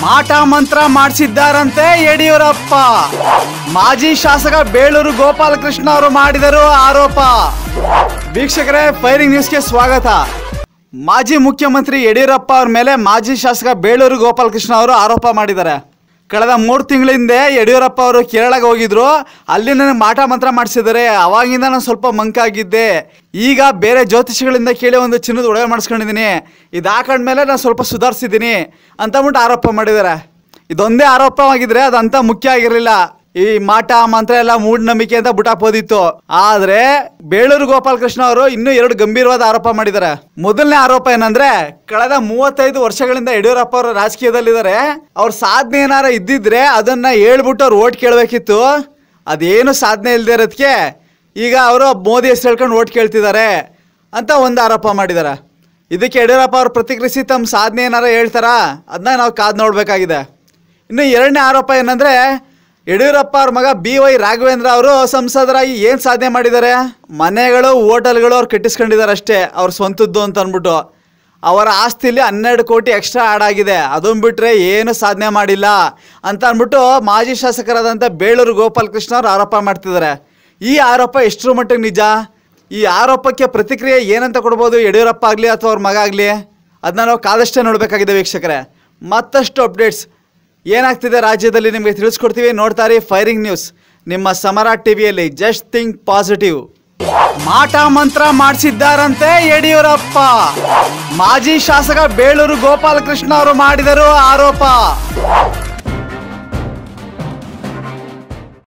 ಮಾಟ ಮಂತ್ರ ಮಾಡಿಸಿದ್ದಾರಂತೆ ಯಡಿಯೂರಪ್ಪ. ಮಾಜಿ ಶಾಸಕ ಬೇಳೂರು ಗೋಪಾಲಕೃಷ್ಣ ಅವರು ಮಾಡಿದರು ಆರೋಪ. ವೀಕ್ಷಕರೇ, ಫೈರಿಂಗ್ ನ್ಯೂಸ್ಗೆ ಸ್ವಾಗತ. ಮಾಜಿ ಮುಖ್ಯಮಂತ್ರಿ ಯಡಿಯೂರಪ್ಪ ಅವ್ರ ಮೇಲೆ ಮಾಜಿ ಶಾಸಕ ಬೇಳೂರು ಗೋಪಾಲಕೃಷ್ಣ ಅವರು ಆರೋಪ ಮಾಡಿದ್ದಾರೆ. ಕಳೆದ ಮೂರು ತಿಂಗಳ ಹಿಂದೆ ಯಡಿಯೂರಪ್ಪ ಅವರು ಕೇರಳಗೆ ಹೋಗಿದ್ರು. ಅಲ್ಲಿ ನನಗೆ ಮಾಟ ಮಂತ್ರ ಮಾಡಿಸಿದ್ದಾರೆ. ಅವಾಗಿಂದ ನಾನು ಸ್ವಲ್ಪ ಮಂಕಾಗಿದ್ದೆ ಈಗ ಬೇರೆ ಜ್ಯೋತಿಷಿಗಳಿಂದ ಕೇಳಿ ಒಂದು ಚಿನ್ನದ ಒಡವೆ ಮಾಡಿಸ್ಕೊಂಡಿದ್ದೀನಿ. ಇದು ಹಾಕೊಂಡ್ಮೇಲೆ ನಾನು ಸ್ವಲ್ಪ ಸುಧಾರಿಸಿದ್ದೀನಿ ಅಂತ ಅಂದ್ಬಿಟ್ಟು ಆರೋಪ ಮಾಡಿದ್ದಾರೆ. ಇದೊಂದೇ ಆರೋಪವಾಗಿದ್ರೆ ಅದಂತ ಮುಖ್ಯ ಆಗಿರಲಿಲ್ಲ. ಈ ಮಾಟ, ಮಂತ್ರ ಎಲ್ಲ ಮೂಢನಂಬಿಕೆ ಅಂತ ಬುಟಾಪೋದಿತ್ತು ಆದ್ರೆ ಬೇಳೂರು ಗೋಪಾಲಕೃಷ್ಣ ಅವರು ಇನ್ನೂ ಎರಡು ಗಂಭೀರವಾದ ಆರೋಪ ಮಾಡಿದ್ದಾರೆ. ಮೊದಲನೇ ಆರೋಪ ಏನಂದ್ರೆ, ಕಳೆದ ಮೂವತ್ತೈದು ವರ್ಷಗಳಿಂದ ಯಡಿಯೂರಪ್ಪ ಅವರು ರಾಜಕೀಯದಲ್ಲಿದ್ದಾರೆ. ಅವ್ರ ಸಾಧನೆ ಏನಾರ ಇದ್ದಿದ್ರೆ ಅದನ್ನ ಹೇಳ್ಬಿಟ್ಟು ಅವ್ರು ಓಟ್ ಕೇಳಬೇಕಿತ್ತು. ಅದೇನು ಸಾಧನೆ ಇಲ್ಲದೆ ಇರೋದಕ್ಕೆ ಈಗ ಅವರು ಮೋದಿ ಹೆಸರು ಹೇಳ್ಕೊಂಡು ಓಟ್ ಕೇಳ್ತಿದ್ದಾರೆ ಅಂತ ಒಂದು ಆರೋಪ ಮಾಡಿದ್ದಾರೆ. ಇದಕ್ಕೆ ಯಡಿಯೂರಪ್ಪ ಅವರು ಪ್ರತಿಕ್ರಿಯಿಸಿ ತಮ್ಮ ಸಾಧನೆ ಏನಾರ ಹೇಳ್ತಾರಾ? ಅದನ್ನ ನಾವು ಕಾದು ನೋಡಬೇಕಾಗಿದೆ. ಇನ್ನು ಎರಡನೇ ಆರೋಪ ಏನಂದ್ರೆ ಯಡಿಯೂರಪ್ಪ ಅವ್ರ ಮಗ ಬಿ ವೈ ರಾಘವೇಂದ್ರ ಅವರು ಸಂಸದರಾಗಿ ಏನು ಸಾಧನೆ ಮಾಡಿದ್ದಾರೆ? ಮನೆಗಳು, ಹೋಟೆಲ್ಗಳು ಅವ್ರು ಕಟ್ಟಿಸ್ಕೊಂಡಿದ್ದಾರೆ ಅಷ್ಟೇ ಅವ್ರ ಸ್ವಂತದ್ದು ಅಂತ ಅಂದ್ಬಿಟ್ಟು. ಅವರ ಆಸ್ತಿಲಿ ಹನ್ನೆರಡು ಕೋಟಿ ಎಕ್ಸ್ಟ್ರಾ ಆಡ್ ಆಗಿದೆ. ಅದನ್ನ ಬಿಟ್ರೆ ಏನು ಸಾಧನೆ ಮಾಡಿಲ್ಲ ಅಂತ ಅಂದ್ಬಿಟ್ಟು ಮಾಜಿ ಶಾಸಕರಾದಂಥ ಬೇಳೂರು ಗೋಪಾಲಕೃಷ್ಣ ಅವರು ಆರೋಪ ಮಾಡ್ತಿದ್ದಾರೆ. ಈ ಆರೋಪ ಎಷ್ಟರ ಮಟ್ಟಿಗೆ ನಿಜ? ಈ ಆರೋಪಕ್ಕೆ ಪ್ರತಿಕ್ರಿಯೆ ಏನಂತ ಕೊಡ್ಬೋದು ಯಡಿಯೂರಪ್ಪ ಆಗಲಿ ಅಥವಾ ಅವ್ರ ಮಗ ಆಗಲಿ? ಅದನ್ನ ನಾವು ಕಾದಷ್ಟೇ ನೋಡಬೇಕಾಗಿದೆ ವೀಕ್ಷಕರೇ. ಮತ್ತಷ್ಟು ಅಪ್ಡೇಟ್ಸ್ ಏನಾಗ್ತಿದೆ ರಾಜ್ಯದಲ್ಲಿ ನಿಮಗೆ ತಿಳಿಸ್ಕೊಡ್ತೀವಿ? ನೋಡ್ತಾರೆ ಫೈರಿಂಗ್ ನ್ಯೂಸ್ ನಿಮ್ಮ ಸಮರ ಟಿವಿಯಲ್ಲಿ ಜಸ್ಟ್ ಥಿಂಕ್ ಪಾಸಿಟಿವ್ ಮಾಟ ಮಂತ್ರ ಮಾಡಿಸಿದ್ದಾರಂತೆ ಯಡಿಯೂರಪ್ಪ. ಮಾಜಿ ಶಾಸಕ ಬೇಳೂರು ಗೋಪಾಲಕೃಷ್ಣ ಅವರು ಮಾಡಿದರು ಆರೋಪ.